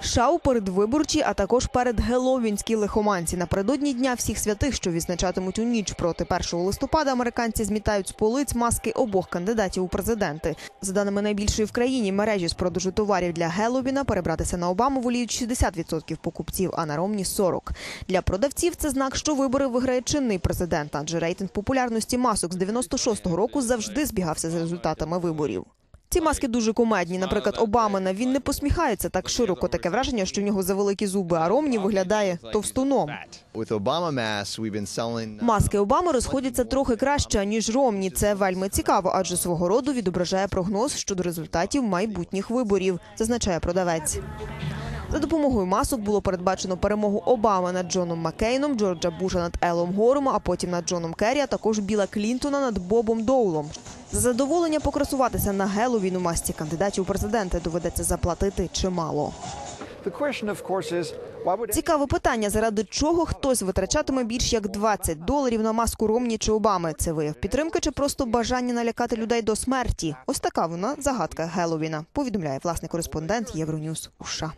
США у передвиборчі, а також перед геловінській лихоманці. Напередодні дня всіх святих, що відзначатимуть у ніч проти 1 листопада, американці змітають з полиць маски обох кандидатів у президенти. За даними найбільшої в країні мережі з продажу товарів для Геловіна, перебратися на Обаму воліють 60% покупців, а на Ромні 40%. Для продавців це знак, що вибори виграє чинний президент, адже рейтинг популярності масок з 96-го року завжди збігався з результатами виборів. Ці маски дуже кумедні. Наприклад, Обамина він не посміхається так широко. Таке враження, що у нього завеликі зуби, а Ромні виглядає товстуном. Маски Обами розходяться трохи краще ніж Ромні. Це вельми цікаво, адже свого роду відображає прогноз щодо результатів майбутніх виборів, зазначає продавець. За допомогою масок було передбачено перемогу Обами над Джоном Маккейном, Джорджа Буша над Елом Гором, а потім над Джоном Керрі, а також Біла Клінтона над Бобом Доулом. За задоволення покрасуватися на Геловін у масці кандидатів у президенти доведеться заплатити чимало. Цікаве питання, заради чого хтось витрачатиме більш як 20 доларів на маску Ромні чи Обами. Це вияв підтримки чи просто бажання налякати людей до смерті? Ось така вона загадка Геловіна. Повідомляє власний кореспондент Євроньюз у США.